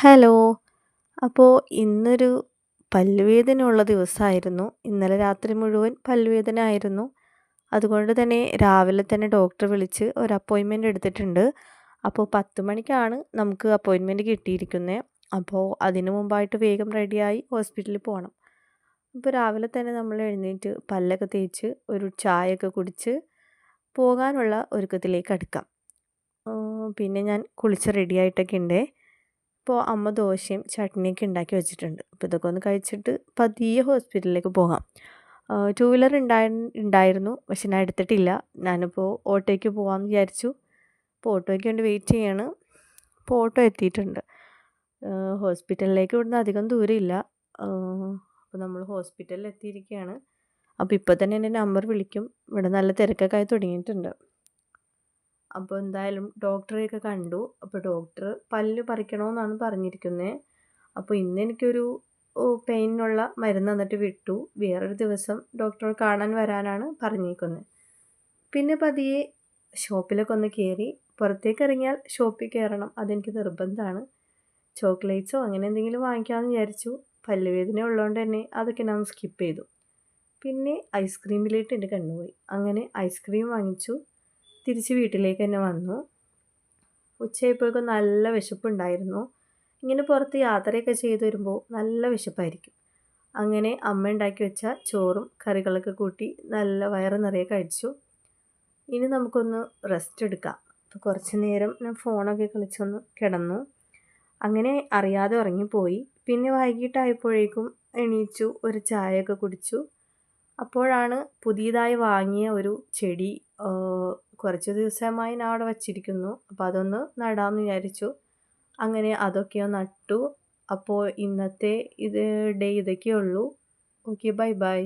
Hello. അപ്പോൾ ഇന്നൊരു പല്ലുവേദന ഉള്ള ദിവസമായിരുന്നു. ഇന്നലെ രാത്രി മുഴുവൻ പല്ലുവേദന ആയിരുന്നു. അതുകൊണ്ട് തന്നെ രാവിലെ തന്നെ ഡോക്ടർ വിളിച്ച് ഒരു അപ്പോയിൻമെന്റ് എടുത്തിട്ടുണ്ട്. അപ്പോൾ 10 മണിക്കാണ് നമുക്ക് അപ്പോയിൻമെന്റ് കിട്ടിയിരിക്കുന്നത്. അപ്പോൾ അതിനു മുമ്പായിട്ട് വേഗം റെഡിയായി ഹോസ്പിറ്റലിൽ പോകണം. അപ്പോൾ രാവിലെ തന്നെ നമ്മൾ എഴുന്നേറ്റ് പല്ലൊക്കെ തേച്ച് ഒരു ചായയൊക്കെ കുടിച്ച് പോകാനുള്ള ഒരുക്കത്തിലേക്ക് അടുക്കാം. പിന്നെ ഞാൻ കുളിച്ച് റെഡിയായിട്ടൊക്കെ ഉണ്ട്. ഇപ്പോൾ അമ്മ ദോശയും ചട്നിയൊക്കെ ഉണ്ടാക്കി വെച്ചിട്ടുണ്ട്. അപ്പോൾ ഇതൊക്കെ ഒന്ന് കഴിച്ചിട്ട് പതിയെ ഹോസ്പിറ്റലിലേക്ക് പോകാം. ടു വീലർ ഉണ്ടായി ഉണ്ടായിരുന്നു പക്ഷെ ഞാൻ എടുത്തിട്ടില്ല. ഞാനിപ്പോൾ ഓട്ടോയ്ക്ക് പോകാമെന്ന് വിചാരിച്ചു. അപ്പോൾ ഓട്ടോയ്ക്ക് വേണ്ടി വെയിറ്റ് ചെയ്യാണ്. ഇപ്പോൾ ഓട്ടോ എത്തിയിട്ടുണ്ട്. ഹോസ്പിറ്റലിലേക്ക് ഇവിടുന്ന് അധികം ദൂരമില്ല. അപ്പോൾ നമ്മൾ ഹോസ്പിറ്റലിൽ എത്തിയിരിക്കുകയാണ്. അപ്പോൾ ഇപ്പോൾ തന്നെ എന്റെ നമ്പർ വിളിക്കും. ഇവിടെ നല്ല തിരക്കൊക്കെ ആയി തുടങ്ങിയിട്ടുണ്ട്. അപ്പോൾ എന്തായാലും ഡോക്ടറെയൊക്കെ കണ്ടു. അപ്പോൾ ഡോക്ടർ പല്ല് പറിക്കണമെന്നാണ് പറഞ്ഞിരിക്കുന്നത്. അപ്പോൾ ഇന്ന് എനിക്കൊരു പെയിനുള്ള മരുന്ന് തന്നിട്ട് വിട്ടു. വേറൊരു ദിവസം ഡോക്ടറെ കാണാൻ വരാനാണ് പറഞ്ഞിരിക്കുന്നത്. പിന്നെ പതിയെ ഷോപ്പിലൊക്കെ ഒന്ന് കയറി പുറത്തേക്ക് ഇറങ്ങിയാൽ ഷോപ്പിൽ കയറണം അതെനിക്ക് നിർബന്ധമാണ്. ചോക്ലേറ്റ്സോ അങ്ങനെ എന്തെങ്കിലും വാങ്ങിക്കാമെന്ന് വിചാരിച്ചു. പല്ലുവേദന ഉള്ളതുകൊണ്ട് തന്നെ അതൊക്കെ ഞാൻ സ്കിപ്പ് ചെയ്തു. പിന്നെ ഐസ്ക്രീമിലേക്ക് എന്റെ കണ്ണുപോയി. അങ്ങനെ ഐസ്ക്രീം വാങ്ങിച്ചു. തിരിച്ച് വീട്ടിലേക്ക് തന്നെ വന്നു. ഉച്ചയായപ്പോഴേക്കും നല്ല വിശപ്പുണ്ടായിരുന്നു. ഇങ്ങനെ പുറത്ത് യാത്രയൊക്കെ ചെയ്ത് വരുമ്പോൾ നല്ല വിശപ്പായിരിക്കും. അങ്ങനെ അമ്മ ഉണ്ടാക്കി വെച്ച ചോറും കറികളൊക്കെ കൂട്ടി നല്ല വയറ് നിറയെ കഴിച്ചു. ഇനി നമുക്കൊന്ന് റെസ്റ്റ് എടുക്കാം. അപ്പോൾ കുറച്ച് നേരം ഞാൻ ഫോണൊക്കെ കളിച്ചൊന്ന് കിടന്നു. അങ്ങനെ അറിയാതെ ഉറങ്ങിപ്പോയി. പിന്നെ വൈകിട്ടായപ്പോഴേക്കും എണീച്ചു ഒരു ചായയൊക്കെ കുടിച്ചു. അപ്പോഴാണ് പുതിയതായി വാങ്ങിയ ഒരു ചെടി കുറച്ച് ദിവസമായി ഞാൻ അവിടെ വച്ചിരിക്കുന്നു. അപ്പോൾ അതൊന്ന് നടാമെന്ന് വിചാരിച്ചു. അങ്ങനെ അതൊക്കെ നട്ടു. അപ്പോൾ ഇന്നത്തെ ഇത് ഡേ ഇതൊക്കെയേ ഉള്ളൂ. Okay bye bye.